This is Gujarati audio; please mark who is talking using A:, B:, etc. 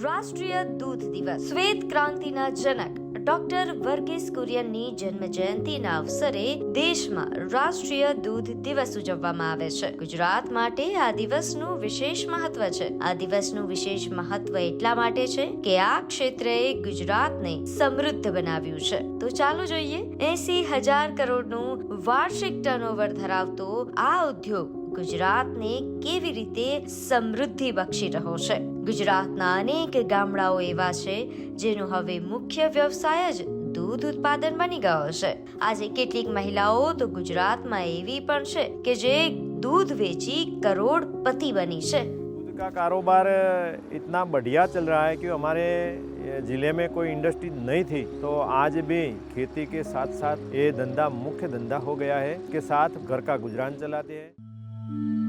A: રાષ્ટ્રીય દૂધ દિવસ. શ્વેત ક્રાંતિના જનક. ડોક્ટર વર્ગીસ કુરિયનની જન્મ જયંતિના અવસરે દેશમાં રાષ્ટ્રીય દૂધ દિવસ ઉજવવામાં આવે છે. ગુજરાત માટે આ દિવસનું વિશેષ મહત્વ છે. આ દિવસનું વિશેષ મહત્વ એટલા માટે છે કે આ ક્ષેત્રે ગુજરાતને સમૃદ્ધ બનાવ્યું છે. તો ચાલો જોઈએ. એસી હજાર કરોડનું વાર્ષિક ટર્નઓવર ધરાવતો આ ઉદ્યોગ ગુજરાતને કેવી રીતે સમૃદ્ધિ બક્ષી રહ્યો છે ગુજરાતના અનેક ગામડાઓ એવા છે જેનો હવે મુખ્ય વ્યવસાય જ દૂધ ઉત્પાદન બની ગયો છે આજે કેટલીક મહિલાઓ તો ગુજરાતમાં એવી પણ છે કે જે દૂધ વેચી કરોડપતિ બની છે
B: दूध का कारोबार इतना बढ़िया चल रहा है कि हमारे ज़िले में कोई इंडस्ट्री नहीं थी तो आज भी खेती के साथ साथ ये धंधा मुख्य धंधा हो गया है के साथ घर का गुजरान चलाते हैं Mm-hmm.